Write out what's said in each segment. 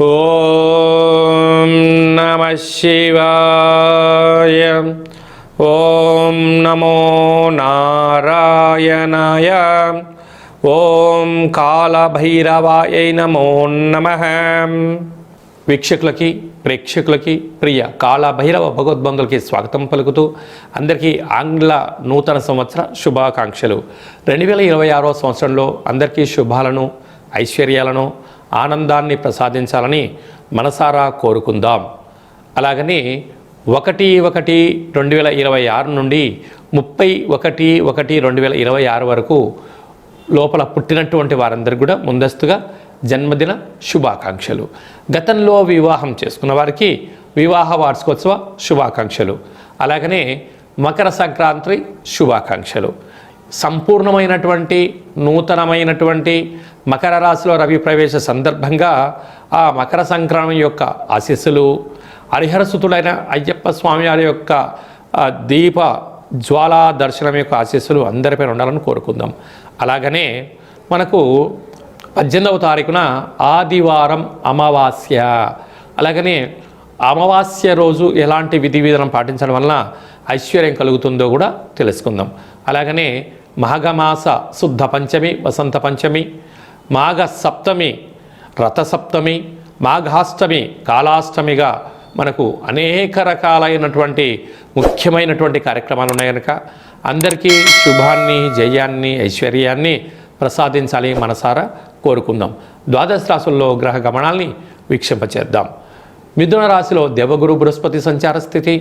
ఓం నమ శివాయ. ఓం నమో నారాయణాయ. ఓం కాళభైరవాయ నమో నమ. వీక్షకులకి ప్రేక్షకులకి ప్రియ కాళభైరవ భగవద్బంధులకి స్వాగతం పలుకుతూ అందరికీ ఆంగ్ల నూతన సంవత్సర శుభాకాంక్షలు. రెండు వేల ఇరవై ఆరో సంవత్సరంలో అందరికీ శుభాలను ఐశ్వర్యాలను ఆనందాన్ని ప్రసాదించాలని మనసారా కోరుకుందాం. అలాగని ఒకటి ఒకటి రెండు వేల ఇరవై ఆరు నుండి ముప్పై ఒకటి ఒకటి రెండు వేల ఇరవై ఆరు వరకు లోపల పుట్టినటువంటి వారందరికీ కూడా ముందస్తుగా జన్మదిన శుభాకాంక్షలు. గతంలో వివాహం చేసుకున్న వారికి వివాహ వార్షికోత్సవ శుభాకాంక్షలు. అలాగనే మకర సంక్రాంతి శుభాకాంక్షలు. సంపూర్ణమైనటువంటి నూతనమైనటువంటి మకర రాశిలో రవి ప్రవేశ సందర్భంగా ఆ మకర సంక్రమణ యొక్క ఆశీస్సులు హరిహరసుతుడైన అయ్యప్ప స్వామి వారి యొక్క దీప జ్వాలా దర్శనం యొక్క ఆశీస్సులు అందరిపైన ఉండాలని కోరుకుందాం. అలాగనే మనకు పద్దెనిమిదవ తారీఖున ఆదివారం అమావాస్య. అలాగనే అమావాస్య రోజు ఎలాంటి విధి విధానం పాటించడం వలన ఐశ్వర్యం కలుగుతుందో కూడా తెలుసుకుందాం. అలాగనే మాఘమాస శుద్ధ పంచమి వసంత పంచమి మాఘ సప్తమి రథసప్తమి మాఘాష్టమి కాలాష్టమిగా మనకు అనేక రకాలైనటువంటి ముఖ్యమైనటువంటి కార్యక్రమాలు ఉన్నాయి కనుక అందరికీ శుభాన్ని జయాన్ని ఐశ్వర్యాన్ని ప్రసాదించాలి మనసారా కోరుకుందాం. ద్వాదశ రాశుల్లో గ్రహ గమనాల్ని వీక్షింపచేద్దాం మిథున రాశిలో దేవగురు బృహస్పతి సంచార స్థితి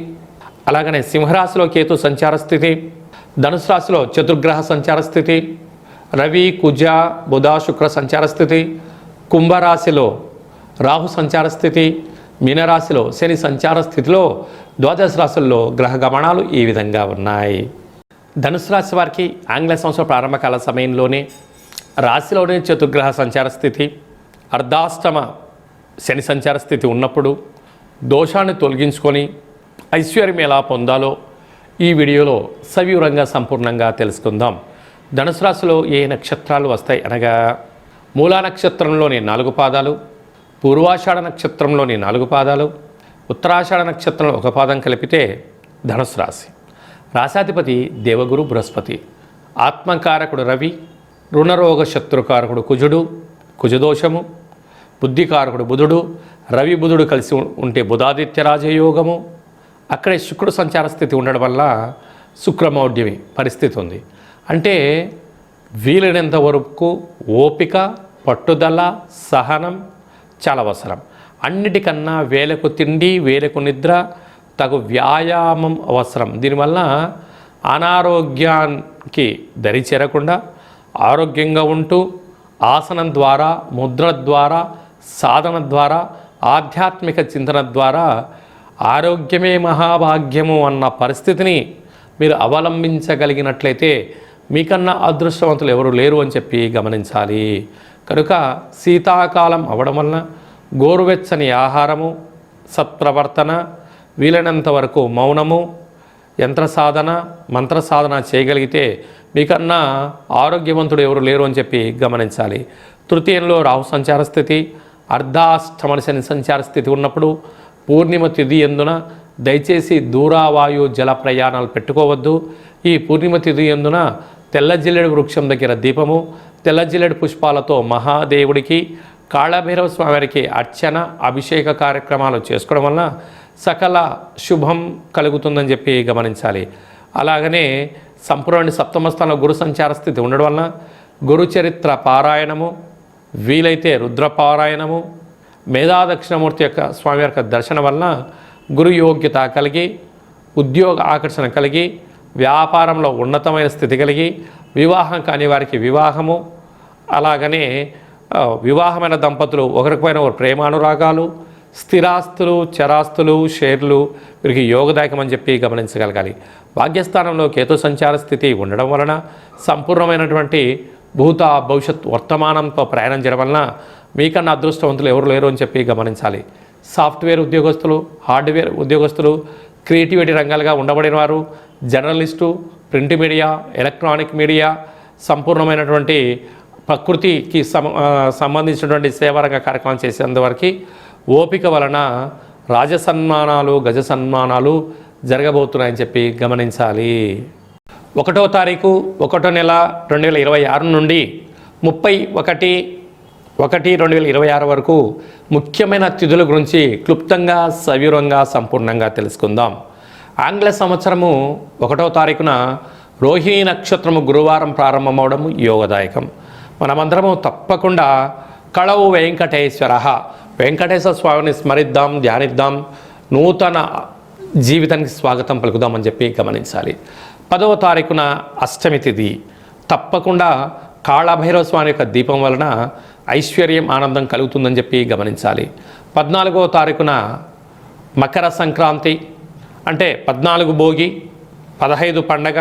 అలాగనే సింహరాశిలో కేతు సంచార స్థితి ధనుసు రాశిలో చతుర్గ్రహ సంచార స్థితి రవి కుజ బుధ శుక్ర సంచార స్థితి కుంభరాశిలో రాహు సంచార స్థితి మీనరాశిలో శని సంచార స్థితిలో ద్వాదశ రాశుల్లో గ్రహ గమనాలు ఈ విధంగా ఉన్నాయి. ధనుసు రాశి వారికి ఆంగ్ల సంవత్సర ప్రారంభకాల సమయంలోనే రాశిలోనే చతుర్గ్రహ సంచార స్థితి అర్ధాష్టమ శని సంచార స్థితి ఉన్నప్పుడు దోషాన్ని తొలగించుకొని ఐశ్వర్యం ఎలా పొందాలో ఈ వీడియోలో సవివరంగా సంపూర్ణంగా తెలుసుకుందాం. ధనుసు రాశిలో ఏ నక్షత్రాలు వస్తాయి అనగా మూలా నక్షత్రంలోని నాలుగు పాదాలు పూర్వాషాఢ నక్షత్రంలోని నాలుగు పాదాలు ఉత్తరాషాఢ నక్షత్రంలో ఒక పాదం కలిపితే ధనుసు రాశి. రాశాధిపతి దేవగురు బృహస్పతి. ఆత్మకారకుడు రవి రుణరోగ శత్రుకారకుడు కుజుడు కుజదోషము బుద్ధికారకుడు బుధుడు రవి బుధుడు కలిసి ఉంటే బుధాదిత్య రాజయోగము అక్కడే శుక్రుడు సంచార స్థితి ఉండడం వల్ల శుక్రమౌఢ్యమి పరిస్థితి ఉంది. అంటే వీలైనంత వరకు ఓపిక పట్టుదల సహనం చాలా అవసరం. అన్నిటికన్నా వేలకు తిండి వేలకు నిద్ర తగు వ్యాయామం అవసరం. దీనివల్ల అనారోగ్యానికి దరి చేరకుండా ఆరోగ్యంగా ఉంటూ ఆసనం ద్వారా ముద్ర ద్వారా సాధన ద్వారా ఆధ్యాత్మిక చింతన ద్వారా ఆరోగ్యమే మహాభాగ్యము అన్న పరిస్థితిని మీరు అవలంబించగలిగినట్లయితే మీకన్నా అదృష్టవంతులు ఎవరు లేరు అని చెప్పి గమనించాలి. కనుక శీతాకాలం అవడం వలన గోరువెచ్చని ఆహారము సత్ప్రవర్తన వీలైనంత వరకు మౌనము యంత్ర సాధన మంత్ర సాధన చేయగలిగితే మీకన్నా ఆరోగ్యవంతుడు ఎవరు లేరు అని చెప్పి గమనించాలి. తృతీయంలో రాహు సంచార స్థితి అర్ధాష్టమని శని సంచార స్థితి ఉన్నప్పుడు పూర్ణిమ తిథి ఎందున దయచేసి దూరావాయు జల ప్రయాణాలు పెట్టుకోవద్దు. ఈ పూర్ణిమ తిథి ఎందున తెల్లజిల్లెడు వృక్షం దగ్గర దీపము తెల్లజిల్లెడు పుష్పాలతో మహాదేవుడికి కాళభైరవ స్వామివారికి అర్చన అభిషేక కార్యక్రమాలు చేసుకోవడం వలన సకల శుభం కలుగుతుందని చెప్పి గమనించాలి. అలాగనే సంపూర్ణ సప్తమ స్థానంలో గురు సంచార స్థితి ఉండడం వలన గురుచరిత్ర పారాయణము వీలైతే రుద్ర మేధా దక్షిణమూర్తి యొక్క స్వామి యొక్క దర్శనం వలన గురు యోగ్యత కలిగి ఉద్యోగ ఆకర్షణ కలిగి వ్యాపారంలో ఉన్నతమైన స్థితి కలిగి వివాహం కాని వారికి వివాహము అలాగనే వివాహమైన దంపతులు ఒకరిపైన ఒకరు ప్రేమానురాగాలు స్థిరాస్తులు చరాస్తులు షేర్లు వీరికి యోగదాయకమని చెప్పి గమనించగలగాలి. భాగ్యస్థానంలో కేతు సంచార స్థితి ఉండడం వలన సంపూర్ణమైనటువంటి భూత భవిష్యత్ వర్తమానంతో ప్రయాణం చేయడం వలన మీకన్నా అదృష్టవంతులు ఎవరు లేరు అని చెప్పి గమనించాలి. సాఫ్ట్వేర్ ఉద్యోగస్తులు హార్డ్వేర్ ఉద్యోగస్తులు క్రియేటివిటీ రంగాలుగా ఉండబడిన వారు journalist print media electronic media సంపూర్ణమైనటువంటి ప్రకృతికి సం సంబంధించినటువంటి సేవారంగ కార్యక్రమం చేసేందువరకు ఓపిక వలన రాజసన్మానాలు గజ సన్మానాలు జరగబోతున్నాయని చెప్పి గమనించాలి. ఒకటో తారీఖు ఒకటో నెల రెండు వేల ఇరవై ఆరు నుండి ముప్పై ఒకటి ఒకటి రెండు వేల ఇరవై ఆరు వరకు ముఖ్యమైన తిథుల గురించి క్లుప్తంగా సవివరంగా సంపూర్ణంగా తెలుసుకుందాం. ఆంగ్ల సంవత్సరము ఒకటో తారీఖున రోహిణి నక్షత్రము గురువారం ప్రారంభమవడం యోగదాయకం. మనమందరము తప్పకుండా కళవు వెంకటేశ్వర వెంకటేశ్వర స్వామిని స్మరిద్దాం ధ్యానిద్దాం నూతన జీవితానికి స్వాగతం పలుకుదామని చెప్పి గమనించాలి. పదవ తారీఖున అష్టమి తిథి. తప్పకుండా కాళభైరవ స్వామి యొక్క దీపం వలన ఐశ్వర్యం ఆనందం కలుగుతుందని చెప్పి గమనించాలి. పద్నాలుగవ తారీఖున మకర సంక్రాంతి అంటే పద్నాలుగు భోగి పదహైదు పండగ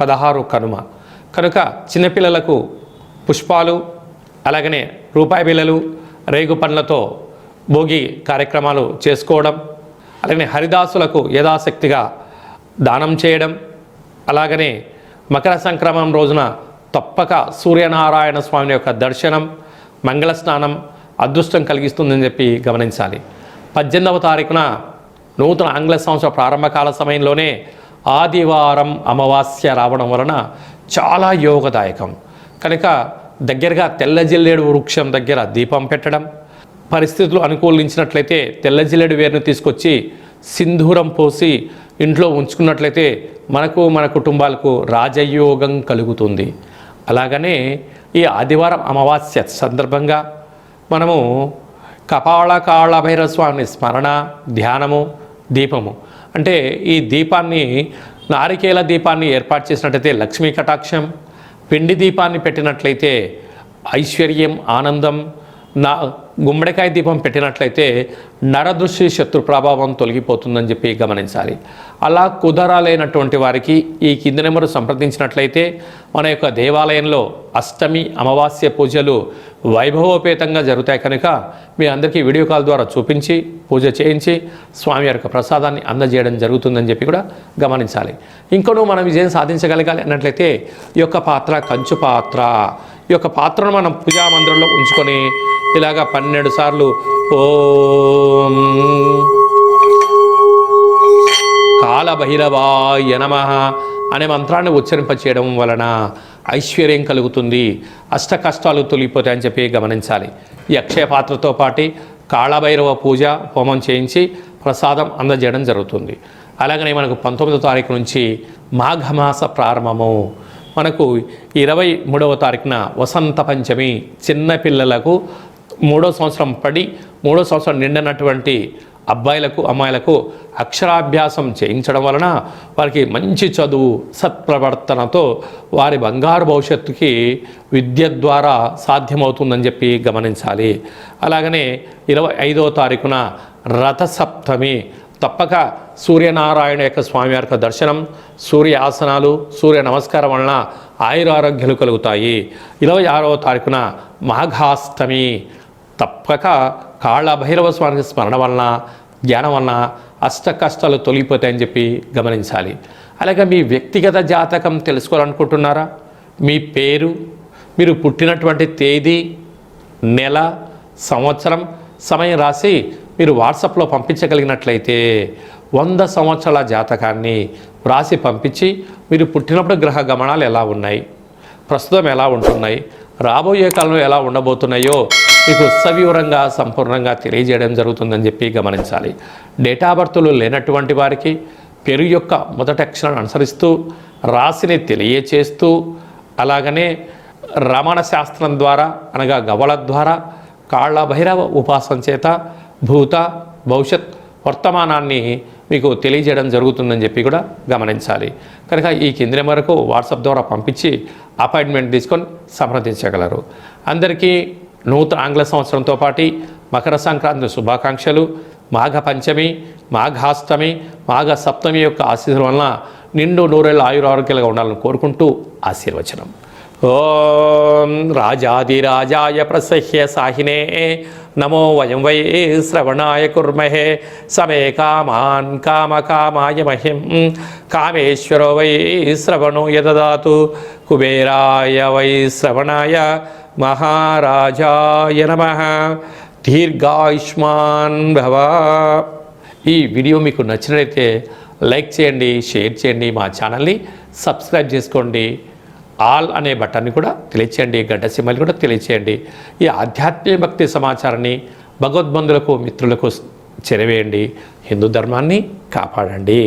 పదహారు కనుమ. కనుక చిన్నపిల్లలకు పుష్పాలు అలాగనే రూపాయి బిళ్ళలు రేగు పండ్లతో భోగి కార్యక్రమాలు చేసుకోవడం అలాగనే హరిదాసులకు యథాశక్తిగా దానం చేయడం అలాగనే మకర సంక్రమం రోజున తప్పక సూర్యనారాయణ స్వామి యొక్క దర్శనం మంగళ స్నానం అదృష్టం కలిగిస్తుందని చెప్పి గమనించాలి. పద్దెనిమిదవ తారీఖున నూతన ఆంగ్ల సంవత్సర ప్రారంభకాల సమయంలోనే ఆదివారం అమావాస్య రావడం వలన చాలా యోగదాయకం. కనుక దగ్గరగా తెల్లజిల్లేడు వృక్షం దగ్గర దీపం పెట్టడం పరిస్థితులు అనుకూలించినట్లయితే తెల్లజిల్లేడు వేరును తీసుకొచ్చి సింధూరం పోసి ఇంట్లో ఉంచుకున్నట్లయితే మనకు మన కుటుంబాలకు రాజయోగం కలుగుతుంది. అలాగనే ఈ ఆదివారం అమావాస్య సందర్భంగా మనము కపాళ కాళభైరవ స్వామి స్మరణ ధ్యానము దీపము. అంటే ఈ దీపాన్ని నారికేల దీపాన్ని ఏర్పాటు చేసినట్లయితే లక్ష్మీ కటాక్షం పిండి దీపాన్ని పెట్టినట్లయితే ఐశ్వర్యం ఆనందం నా గుమ్మడికాయ దీపం పెట్టినట్లయితే నరదృష్టి శత్రు ప్రభావం తొలగిపోతుందని చెప్పి గమనించాలి. అలా కుదరాలైనటువంటి వారికి ఈ కింది నెంబరు సంప్రదించినట్లయితే మన యొక్క దేవాలయంలో అష్టమి అమావాస్య పూజలు వైభవోపేతంగా జరుగుతాయి కనుక మీ అందరికీ వీడియో కాల్ ద్వారా చూపించి పూజ చేయించి స్వామి యొక్క ప్రసాదాన్ని అందజేయడం జరుగుతుందని చెప్పి కూడా గమనించాలి. ఇంకొను మనం విజయం సాధించగలగాలి అన్నట్లయితే ఈ యొక్క పాత్ర కంచు పాత్ర. ఈ యొక్క పాత్రను మనం పూజా మందిరంలో ఉంచుకొని ఇలాగా పన్నెండు సార్లు ఓం కాలభైరవాయ నమ అనే మంత్రాన్ని ఉచ్చరింపచేయడం వలన ఐశ్వర్యం కలుగుతుంది. అష్ట కష్టాలు తొలిగిపోతాయని చెప్పి గమనించాలి. ఈ అక్షయ పాత్రతో పాటు కాళభైరవ పూజ హోమం చేయించి ప్రసాదం అందజేయడం జరుగుతుంది. అలాగనే మనకు పంతొమ్మిదో తారీఖు నుంచి మాఘమాస ప్రారంభము. మనకు ఇరవై మూడవ తారీఖున వసంత పంచమి చిన్నపిల్లలకు మూడో సంవత్సరం పడి మూడో సంవత్సరం నిండినటువంటి అబ్బాయిలకు అమ్మాయిలకు అక్షరాభ్యాసం చేయించడం వలన వారికి మంచి చదువు సత్ప్రవర్తనతో వారి బంగారు భవిష్యత్తుకి విద్య ద్వారా సాధ్యమవుతుందని చెప్పి గమనించాలి. అలాగనే ఇరవై ఐదవ తారీఖున రథసప్తమి తప్పక సూర్యనారాయణ యొక్క స్వామి యొక్క దర్శనం సూర్య ఆసనాలు సూర్య నమస్కారం వలన ఆయురారోగ్యాలు కలుగుతాయి. ఇరవై ఆరవ తారీఖున మాఘాష్టమి తప్పక కాళ్ళ భైరవ స్వామికి స్మరణ వలన జ్ఞానం అన్న అష్ట కష్టాలు తొలగిపోతాయని చెప్పి గమనించాలి. అలాగే మీ వ్యక్తిగత జాతకం తెలుసుకోవాలనుకుంటున్నారా? మీ పేరు మీరు పుట్టినటువంటి తేదీ నెల సంవత్సరం సమయం రాసి మీరు వాట్సాప్లో పంపించగలిగినట్లయితే వంద సంవత్సరాల జాతకాన్ని రాసి పంపించి మీరు పుట్టినప్పుడు గ్రహ గమనాలు ఎలా ఉన్నాయి? ప్రస్తుతం ఎలా ఉంటున్నాయి? రాబోయే కాలంలో ఎలా ఉండబోతున్నాయో మీకు సవివరంగా సంపూర్ణంగా తెలియజేయడం జరుగుతుందని చెప్పి గమనించాలి. డేటా బర్త్లు లేనటువంటి వారికి పేరు యొక్క మొదటి అక్షరాన్ని అనుసరిస్తూ రాశిని తెలియచేస్తూ అలాగనే రమణ శాస్త్రం ద్వారా అనగా గవళ ద్వారా కాళ్ళ భైరవ ఉపాసన చేత భూత భవిష్యత్ వర్తమానాన్ని మీకు తెలియజేయడం జరుగుతుందని చెప్పి కూడా గమనించాలి. కనుక ఈ కేంద్రం వరకు వాట్సాప్ ద్వారా పంపించి అపాయింట్మెంట్ తీసుకొని సంప్రదించగలరు. అందరికీ నూతన ఆంగ్ల సంవత్సరంతో పాటు మకర సంక్రాంతి శుభాకాంక్షలు. మాఘ పంచమి మాఘాష్టమి మాఘ సప్తమి యొక్క ఆశీస్సుల వలన నిండు నూరేళ్ళ ఆయురారోగ్యాలుగా ఉండాలని కోరుకుంటూ ఆశీర్వచనం. ఓం రాజాదిరాజాయ ప్రసహ్య సాహినే. నమో వయం వై శ్రవణాయ కుర్మహే. సమే కామాన్ కామకామాయ మహిం. కామేశ్వరో వై శ్రవణో యదదాతు. కుబేరాయ వై శ్రవణాయ మహారాజాయ నమ. దీర్ఘాయుష్మాన్ భవ. ఈ వీడియో మీకు నచ్చినట్లయితే లైక్ చేయండి షేర్ చేయండి మా ఛానల్ని సబ్స్క్రైబ్ చేసుకోండి. ఆల్ అనే బటన్ని కూడా తెలియచేయండి గడ్డ సింబల్ కూడా తెలియచేయండి. ఈ ఆధ్యాత్మిక భక్తి సమాచారాన్ని భగవద్బంధులకు మిత్రులకు చెరవేయండి. హిందూ ధర్మాన్ని కాపాడండి.